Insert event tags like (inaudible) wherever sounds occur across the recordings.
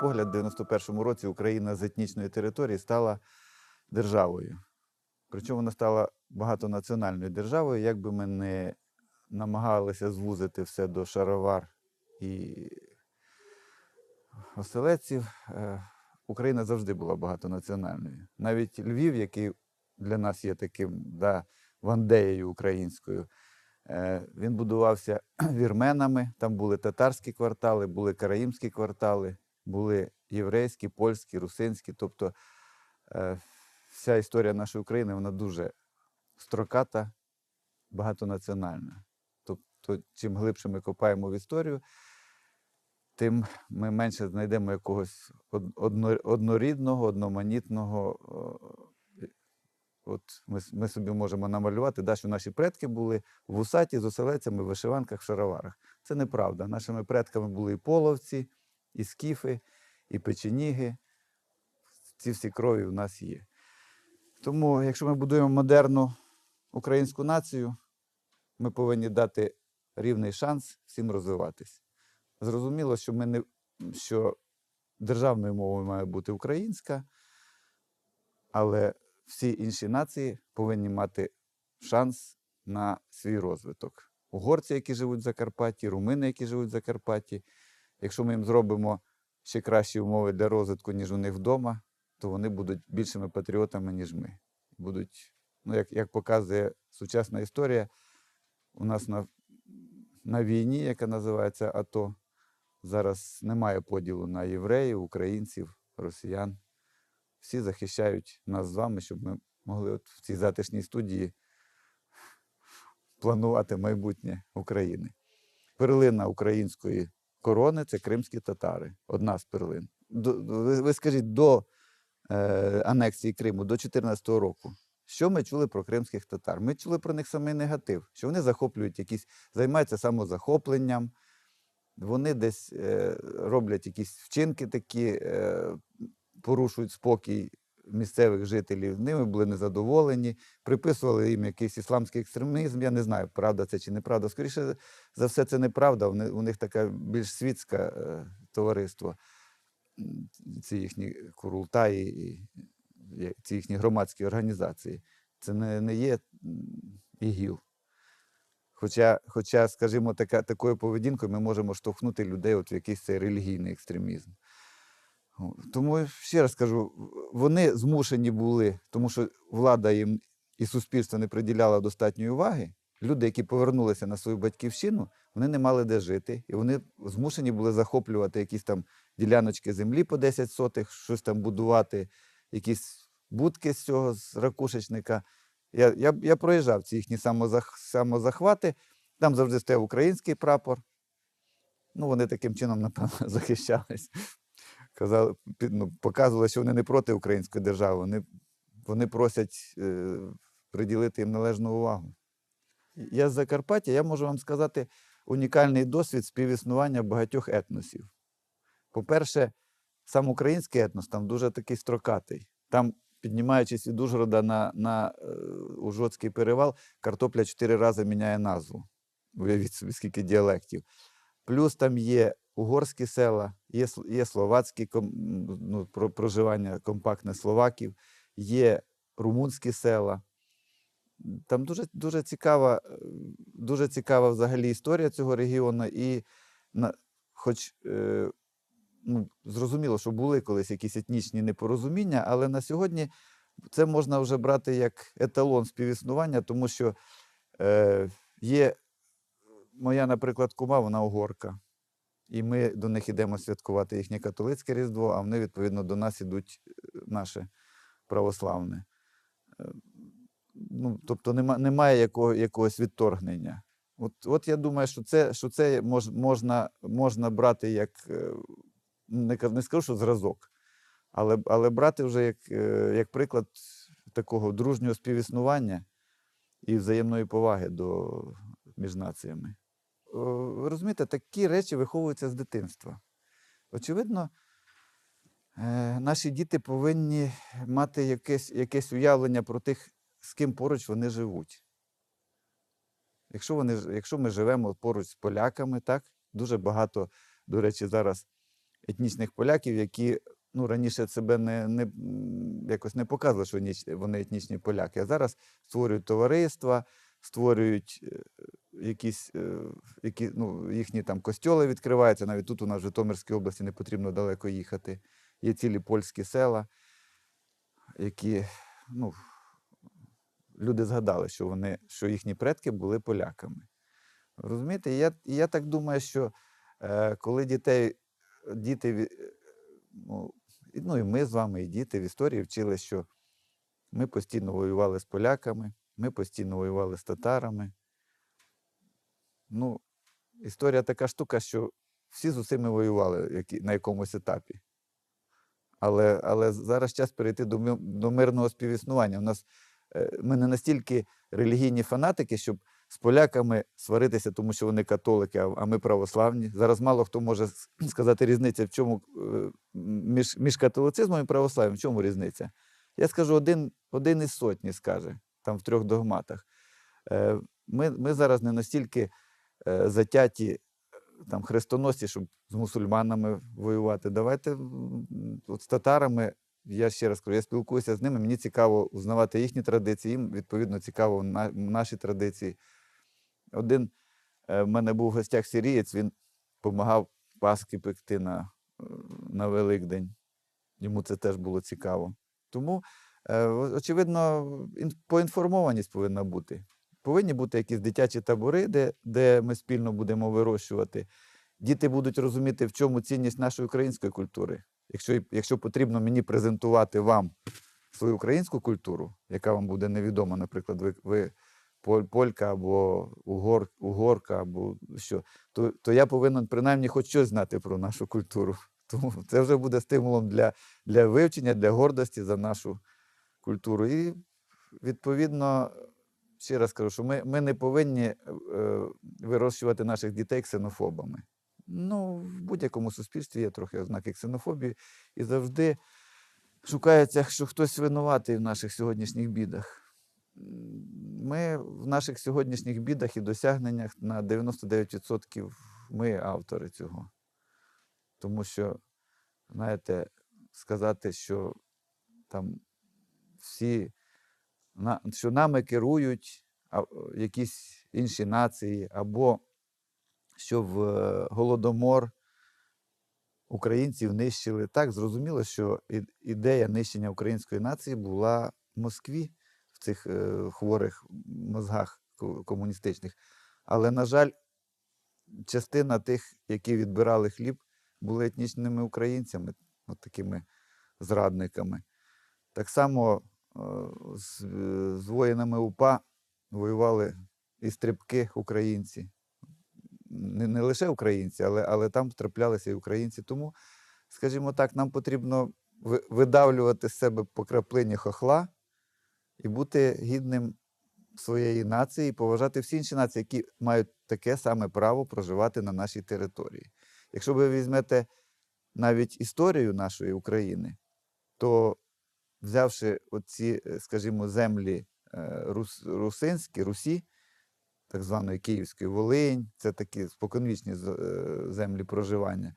погляд, в 91-му році Україна з етнічної території стала державою. Причому вона стала багатонаціональною державою, як би ми не намагалися звузити все до шаровар і оселедців, е, Україна завжди була багатонаціональною. Навіть Львів, який для нас є таким да, вандеєю українською, е, він будувався (clears throat) вірменами, там були татарські квартали, були караїмські квартали, були єврейські, польські, русинські. Тобто е, вся історія нашої України вона дуже строката, багатонаціональна. Тобто, чим глибше ми копаємо в історію, тим ми менше знайдемо якогось однорідного, одноманітного. е, От ми, ми собі можемо намалювати, да, що наші предки були вусаті з оселедцями в вишиванках, в шароварах. Це неправда. Нашими предками були і половці, і скіфи, і печеніги. Ці всі крові в нас є. Тому, якщо ми будуємо модерну українську націю, ми повинні дати рівний шанс всім розвиватись. Зрозуміло, що ми не що державною мовою має бути українська, але всі інші нації повинні мати шанс на свій розвиток. Угорці, які живуть в Закарпатті, румини, які живуть в Закарпатті. Якщо ми їм зробимо ще кращі умови для розвитку, ніж у них вдома, то вони будуть більшими патріотами, ніж ми. Будуть, ну, як, як показує сучасна історія, у нас на, на війні, яка називається АТО, зараз немає поділу на євреїв, українців, росіян. Всі захищають нас з вами, щоб ми могли от в цій затишній студії планувати майбутнє України. Перлина української корони це кримські татари. Одна з перлин. До, ви, ви скажіть, до е, анексії Криму, до 2014 року, що ми чули про кримських татар? Ми чули про них самий негатив, що вони захоплюють якісь, займаються самозахопленням, вони десь е, роблять якісь вчинки такі, е, порушують спокій місцевих жителів. Ними були незадоволені, приписували їм якийсь ісламський екстремізм. Я не знаю, правда це чи неправда. Скоріше за все, це неправда. У них таке більш світське е, товариство, ці їхні курултаї, ці їхні громадські організації. Це не, не є ІГІЛ. Хоча, хоча, скажімо, така, такою поведінкою ми можемо штовхнути людей от в якийсь цей релігійний екстремізм. Тому ще раз кажу, вони змушені були, тому що влада їм і суспільство не приділяло достатньої уваги. Люди, які повернулися на свою батьківщину, вони не мали де жити, і вони змушені були захоплювати якісь там діляночки землі по 10 сотих, щось там будувати, якісь будки з цього, з ракушечника. Я, я, я проїжджав ці їхні самозах, самозахвати, там завжди стояв український прапор. Ну, вони таким чином, напевно, (laughs) захищались. Казали, ну, показували, що вони не проти української держави, вони, вони просять е, приділити їм належну увагу. Я з Закарпаття, я можу вам сказати унікальний досвід співіснування багатьох етносів. По-перше, сам український етнос там дуже такий строкатий. Там, піднімаючись від Ужгорода на, на е, Ужгородський перевал, картопля чотири рази міняє назву. Уявіть собі, скільки діалектів. Плюс там є угорські села, є, є словацькі ну, про- проживання компактне словаків, є румунські села. Там дуже, дуже, цікава, дуже цікава взагалі історія цього регіону. І на, хоч е, ну, зрозуміло, що були колись якісь етнічні непорозуміння, але на сьогодні це можна вже брати як еталон співіснування, тому що е, є моя, наприклад, кума, вона угорка. І ми до них йдемо святкувати їхнє католицьке Різдво, а вони, відповідно, до нас ідуть е, наше православне. Е, Ну, тобто нема, немає якого, якогось відторгнення. От, от я думаю, що це, що це мож, можна, можна брати як, е, не, не скажу, що зразок, але, але брати вже як, як приклад такого дружнього співіснування і взаємної поваги до, між націями. Ви розумієте, такі речі виховуються з дитинства. Очевидно, е, наші діти повинні мати якесь, якесь уявлення про тих, з ким поруч вони живуть. Якщо, вони, якщо ми живемо поруч з поляками, так, дуже багато, до речі, зараз етнічних поляків, які ну, раніше себе не, не, якось не показували, що вони етнічні поляки, а зараз створюють товариства, створюють е, якісь е, які, ну, їхні там костьоли відкриваються. Навіть тут у нас в Житомирській області не потрібно далеко їхати. Є цілі польські села, які ну, люди згадали, що, вони, що їхні предки були поляками. Розумієте, я, я так думаю, що е, коли дітей, діти, ну, ну і ми з вами, і діти в історії вчили, що ми постійно воювали з поляками, ми постійно воювали з татарами. Ну, історія така штука, що всі з усіми воювали на якомусь етапі. Але, але зараз час перейти до, до мирного співіснування. У нас е, ми не настільки релігійні фанатики, щоб з поляками сваритися, тому що вони католики, а, а ми православні. Зараз мало хто може сказати різниця, в чому е, між, між католицизмом і православ'ям, в чому різниця. Я скажу один, один із сотні, скаже, там в трьох догматах. Е, Ми, ми зараз не настільки е, затяті там, хрестоносці, щоб з мусульманами воювати. Давайте от з татарами, я ще раз кажу, я спілкуюся з ними, мені цікаво узнавати їхні традиції, їм, відповідно, цікаво на, наші традиції. Один е, в мене був в гостях сирієць, він допомагав паски пекти на, на Великдень. Йому це теж було цікаво. Тому, очевидно, поінформованість повинна бути. Повинні бути якісь дитячі табори, де, де ми спільно будемо вирощувати. Діти будуть розуміти, в чому цінність нашої української культури. Якщо, якщо потрібно мені презентувати вам свою українську культуру, яка вам буде невідома, наприклад, ви, ви полька або угор, угорка, або що, то, то я повинен принаймні хоч щось знати про нашу культуру. Тому це вже буде стимулом для, для вивчення, для гордості за нашу культуру. І відповідно, ще раз кажу, що ми, ми не повинні е, вирощувати наших дітей ксенофобами. Ну, в будь-якому суспільстві є трохи ознаки ксенофобії, і завжди шукається, що хтось винуватий в наших сьогоднішніх бідах. Ми в наших сьогоднішніх бідах і досягненнях на 99% ми автори цього. Тому що, знаєте, сказати, що там всі, що нами керують якісь інші нації, або що в е, Голодомор українців нищили. Так, зрозуміло, що ідея нищення української нації була в Москві в цих е, хворих мозгах комуністичних. Але, на жаль, частина тих, які відбирали хліб, були етнічними українцями, от такими зрадниками. Так само е, з, е, з воїнами УПА воювали і стрибки українці. Не, не лише українці, але, але там траплялися і українці. Тому, скажімо так, нам потрібно видавлювати з себе по краплині хохла і бути гідним своєї нації, і поважати всі інші нації, які мають таке саме право проживати на нашій території. Якщо ви візьмете навіть історію нашої України, то взявши оці, е, скажімо, землі е, рус, русинські, Русі, так званої Київської Волинь, це такі споконвічні е, землі проживання.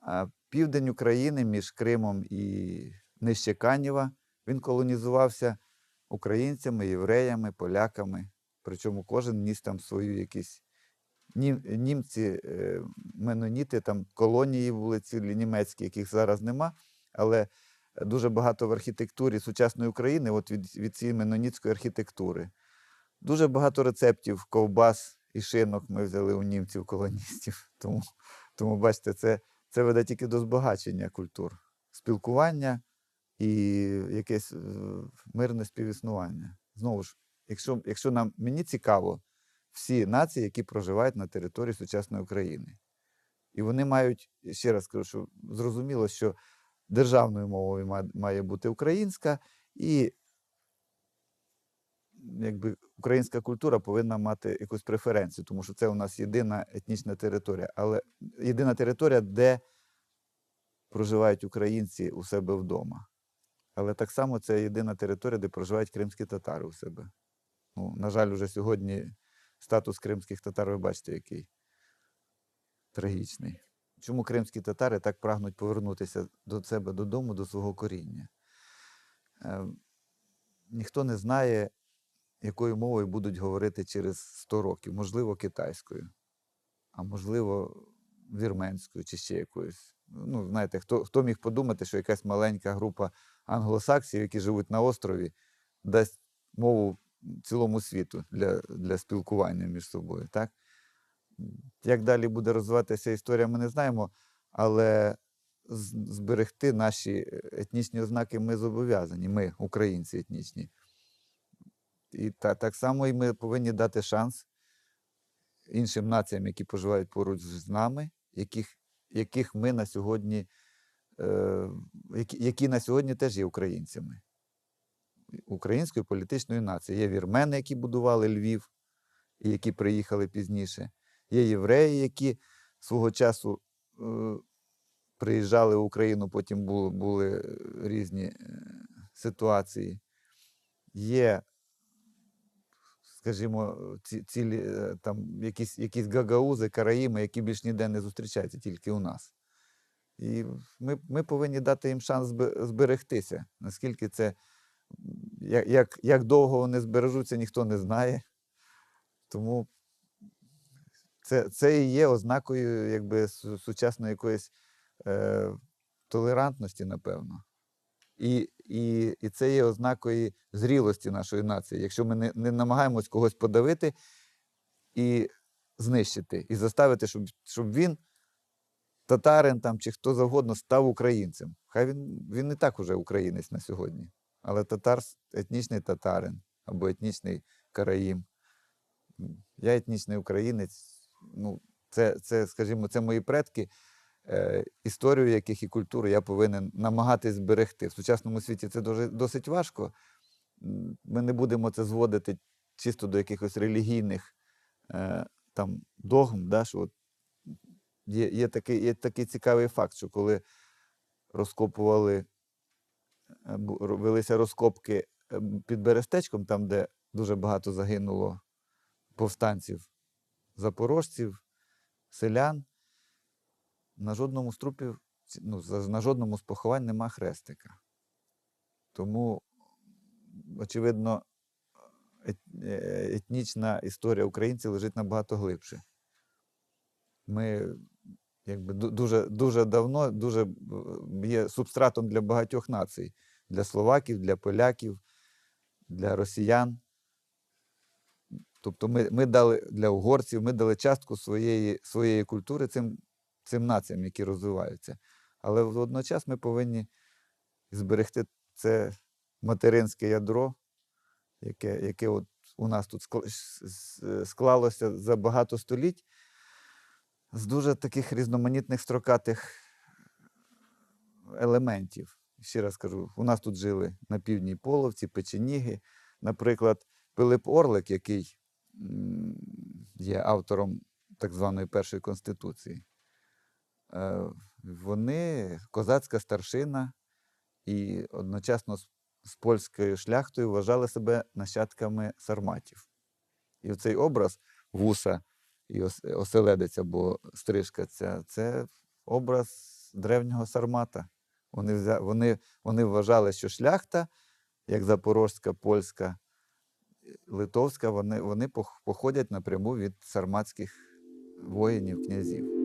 А південь України між Кримом і нижче Канєва, він колонізувався українцями, євреями, поляками. Причому кожен ніс там свою якісь німці, меноніти, там колонії були цілі німецькі, яких зараз нема. Але дуже багато в архітектурі сучасної України, от від, від цієї меноніцької архітектури. Дуже багато рецептів ковбас і шинок ми взяли у німців колоністів. (laughs) Тому, тому бачите, це, це веде тільки до збагачення культур, спілкування і якесь е, мирне співіснування. Знову ж, якщо, якщо нам мені цікаво всі нації, які проживають на території сучасної України. І вони мають, ще раз кажу, що зрозуміло, що державною мовою має бути українська, і якби українська культура повинна мати якусь преференцію, тому що це у нас єдина етнічна територія, але єдина територія, де проживають українці у себе вдома. Але так само це єдина територія, де проживають кримські татари у себе. Ну, на жаль, уже сьогодні статус кримських татар, ви бачите, який трагічний. Чому кримські татари так прагнуть повернутися до себе додому, до свого коріння. Е, ніхто не знає, якою мовою будуть говорити через 100 років, можливо, китайською, а можливо, вірменською чи ще якоюсь. Ну, знаєте, хто, хто міг подумати, що якась маленька група англосаксів, які живуть на острові, дасть мову цілому світу для, для спілкування між собою. Так? Як далі буде розвиватися історія, ми не знаємо, але зберегти наші е, етнічні ознаки ми зобов'язані, ми, українці етнічні. І та, так само і ми повинні дати шанс іншим націям, які проживають поруч з нами, яких, яких ми на сьогодні, е, які, які на сьогодні теж є українцями. Української політичної нації. Є вірмени, які будували Львів, і які приїхали пізніше. Є євреї, які свого часу е, приїжджали в Україну, потім були, були різні е, ситуації. Є, скажімо, ці, цілі е, там якісь, якісь гагаузи, караїми, які більш ніде не зустрічаються, тільки у нас. І ми, ми повинні дати їм шанс зберегтися. Наскільки це, як, як, як довго вони збережуться, ніхто не знає. Тому це, це і є ознакою якби, сучасної якоїсь е, толерантності, напевно. І, і, і це є ознакою зрілості нашої нації. Якщо ми не, не намагаємось когось подавити і знищити, і заставити, щоб, щоб він, татарин там, чи хто завгодно, став українцем. Хай він, він не так уже українець на сьогодні. Але татар, етнічний татарин або етнічний караїм. Я етнічний українець. Ну, це, це, скажімо, це мої предки, е, історію яких і культуру я повинен намагатись зберегти. В сучасному світі це дуже, досить важко. Ми не будемо це зводити чисто до якихось релігійних е, там, догм. Да, що от є, є, такий, є такий цікавий факт, що коли розкопували, е, велися розкопки е, під Берестечком, там, де дуже багато загинуло повстанців, запорожців, селян, на жодному з трупів, ну, на жодному з поховань нема хрестика. Тому, очевидно, е, етнічна історія українців лежить набагато глибше. Ми якби дуже, дуже давно, дуже є субстратом для багатьох націй, для словаків, для поляків, для росіян. Тобто ми, ми дали для угорців, ми дали частку своєї, своєї культури цим, цим націям, які розвиваються. Але водночас ми повинні зберегти це материнське ядро, яке, яке от у нас тут склалося за багато століть з дуже таких різноманітних строкатих елементів. Ще раз кажу, у нас тут жили на півдні половці, печеніги. Наприклад, Пилип Орлик, який є автором так званої першої конституції, е, вони козацька старшина і одночасно з, польською шляхтою вважали себе нащадками сарматів. І цей образ вуса і ос- оселедець або стрижка ця це образ древнього сармата. Вони, вони, вони вважали, що шляхта, як запорожська, польська, литовська, вони, вони походять напряму від сарматських воїнів, князів.